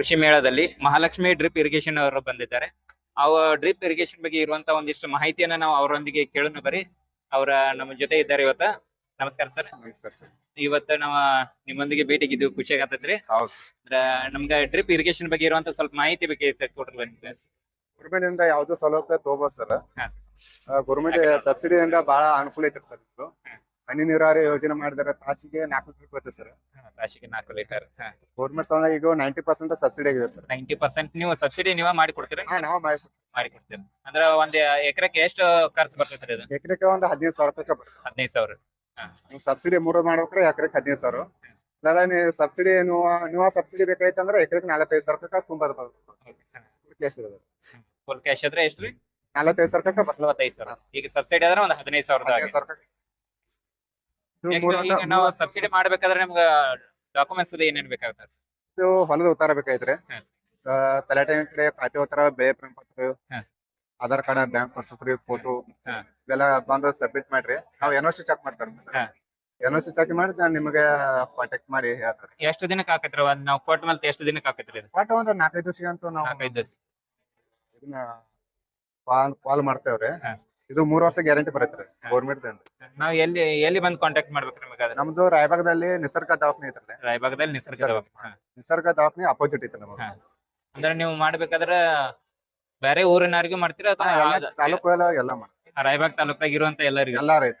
ಕೃಷಿ ಮೇಳದಲ್ಲಿ Mahalakshmi drip irrigation ಅವರು ಬಂದಿದ್ದಾರೆ. ಅವ ಡ್ರಿಪ್ ಇರಿಗೇಷನ್ ಬಗ್ಗೆ ಇರುವಂತ ಒಂದಿಷ್ಟು ಮಾಹಿತಿಯನ್ನ ನಾವು ಅವರೊಂದಿಗೆ ಕೇಳೋಣ ಬರೀ ಅವರ ನಮ್ಮ ಜೊತೆ ಇದ್ದಾರೆ ಇವತ್ತ. ನಮಸ್ಕಾರ ಸರ್. ನಮಸ್ಕಾರ ಸರ್. ಇವತ್ತ ನಾವು ನಿಮ್ಮೊಂದಿಗೆ ಭೇಟಿಗಿದ್ದು ಖುಷಿ ಆಗತ್ತೈತ್ರಿ ಅಂದ್ರ ನಮ್ಗ ಡ್ರಿಪ್ ಇರಿಗೇಷನ್ ಬಗ್ಗೆ ಇರುವಂತ ಸ್ವಲ್ಪ ಮಾಹಿತಿ ಬಗ್ಗೆ ಕೊಟ್ರಿ ಗೌರ್ಮೆಂಟ್ ಇಂದ ಯಾವ್ದು ಸೌಲಭ್ಯ ತಗೋಬೋದು ಸರ್. ಗೌರ್ಮೆಂಟ್ ಸಬ್ಸಿಡಿ ಇಂದ ಬಹಳ ಅನುಕೂಲ ಐತ್ರಿ ಸರ್ ಇದು. ಹನಿ ನೀರಾವರಿ ಯೋಜನೆ ಮಾಡಿದಾರೆ ತಾಸಿಗೆ ನಾಲ್ಕು ಲೀಟರ್ ಬರುತ್ತೆ ಸರ್. ತಾಸಿಗೆ ನಾಲ್ಕು ಲೀಟರ್ ಗೌರ್ಮೆಂಟ್ ಸಲ ಈಗ ನೈಂಟಿ ಪರ್ಸೆಂಟ್ ಸಬ್ಸಿಡಿ ಆಗಿದೆ ಸರ್. ನೈಂಟಿ ಪರ್ಸೆಂಟ್ ನೀವು ಸಬ್ಸಿಡಿ ನೀವೇ ಮಾಡಿ ಕೊಡ್ತೀರಾ ಹಾ ನಾವು ಮಾಡಿ ಮಾಡಿ ಕೊಡ್ತೀರಾ ಅಂದ್ರ ಒಂದ್ ಎಕರೆಕ್ಕೆ ಎಷ್ಟು ಖರ್ಚು ಬರ್ತೈತ್ರಿ ಅದು? ಎಕರೆಗೆ ಒಂದು ಹದಿನೈದು ಸಾವಿರ ರೂಪಾಯಿ ಬರುತ್ತೆ. ಹದಿನೈದು ಸಾವಿರ. ಸಬ್ಸಿಡಿ ಮೂರು ಮಾಡ್ಬೇಕ್ರೆ ಎಕರೆಗೆ ಹದಿನೈದು ಸಾವಿರ. ಇಲ್ಲ ನೀವು ಸಬ್ಸಿಡಿ ನೀವು ನೀವು ಸಬ್ಸಿಡಿ ಬೇಕಾಯ್ತಂದ್ರೆ ಎಕರೆಗೆ ನಲವತ್ತೈದು ಸಾವಿರ ರೂಪಾಯಿ ತುಂಬಾ ಫುಲ್ ಕ್ಯಾಶ್ ಆದ್ರೆ ಎಷ್ಟು ರೀ? ನಲವತ್ತೈದು ಸಾವಿರ ರೂಪಾಯಿ ನಲವತ್ತೈದು ಸಾವಿರ. ಈಗ ಸಬ್ಸಿಡಿ ಆದ್ರೆ ಒಂದು ಹದಿನೈದು ಸಾವಿರ ರೂಪಾಯಿ ಇದು Next ಈಗ ನಾವು ಸಬ್ಸಿಡಿ ಮಾಡ್ಬೇಕಾದ್ರೆ ನಮ್ಗ ಡಾಕ್ಯುಮೆಂಟ್ಸ್ ಏನೇನ್ ಬೇಕಾಗ್ತದೆ ಇದು ಹೊಲದ ಉತ್ತಾರ ಬೇಕಾಯ್ತ್ರಿ ಹಾ. ಆ, ತಲಾಟೆ ಕಡೆ ಖಾತೆ ಉತ್ತಾರ ಬೆಳೆ ಪ್ರಮಾಣ ಪತ್ರ ಹಾ. Aadhaar card bank passbook photo ಹಾ. ಇವೆಲ್ಲ ಬಂದು ಸಬ್ಮಿಟ್ ಮಾಡ್ರಿ ನಾವು ಎನ್ ಚೆಕ್ ಮಾಡ್ತಾರೆ ಹಾ. ಎನ್ ಸಿ ಚೆಕ್ ಮಾಡಿ ನಾನು ನಿಮಗೆ ಕಾಂಟ್ಯಾಕ್ಟ್ ಮಾಡಿ ಹೇಳ್ತಾರೆ ಎಷ್ಟು ದಿನಕ್ಕೆ ಹಾಕತ್ರಿ ಒಂದ್ ನಾವು ಕೊಟ್ಟ ಮೇಲೆ ಎಷ್ಟು ದಿನಕ್ಕೆ ಹಾಕತ್ರಿ ಇದು ಬಟ್ ಒಂದು ನಾಲ್ಕೈದು ದಿವಸಕ್ಕೆ ಅಂತೂ ನಾವು ನಾಲ್ಕೈದು ದಿವಸ ಇದನ್ನ ಕಾಲ್ ಕಾಲ್ ಮಾಡ್ತೇವ್ರಿ. ಇದು ಮೂರು ವರ್ಷ ಗ್ಯಾರಂಟಿ ಬರುತ್ತೆ ಗೌರ್ಮೆಂಟ್ ನಾವ್ ಎಲ್ಲಿ ಎಲ್ಲಿ ಬಂದು ಕಾಂಟ್ಯಾಕ್ಟ್ ಮಾಡ್ಬೇಕು ನಿಮಗೆ ನಮ್ದು ರಾಯಬಾಗದಲ್ಲಿ ನಿಸರ್ಗ ದವಾಖಾನೆ ಐತ್ರಿ ರಾಯಬಾಗದಲ್ಲಿ ನಿಸರ್ಗ ದವಾಖಾನೆ. ಹಾ. ನಿಸರ್ಗ ದವಾಖಾನೆ ಅಪೋಸಿಟ್ ಐತೆ ನಮಗೆ ಹಾ. ಅಂದ್ರೆ ನೀವು ಮಾಡ್ಬೇಕಾದ್ರ ಬೇರೆ ಊರಿನವ್ರಿಗೂ ಮಾಡ್ತೀರಾ ಹಾ, ಎಲ್ಲ ಅಥವಾ ತಾಲೂಕು ಎಲ್ಲ ಎಲ್ಲ ಮಾಡಿ ರಾಯಬಾಗ್ ತಾಲೂಕಾಗ ಇರುವಂತ ಎಲ್ಲರಿಗೂ? ಎಲ್ಲಾರು ಐತೆ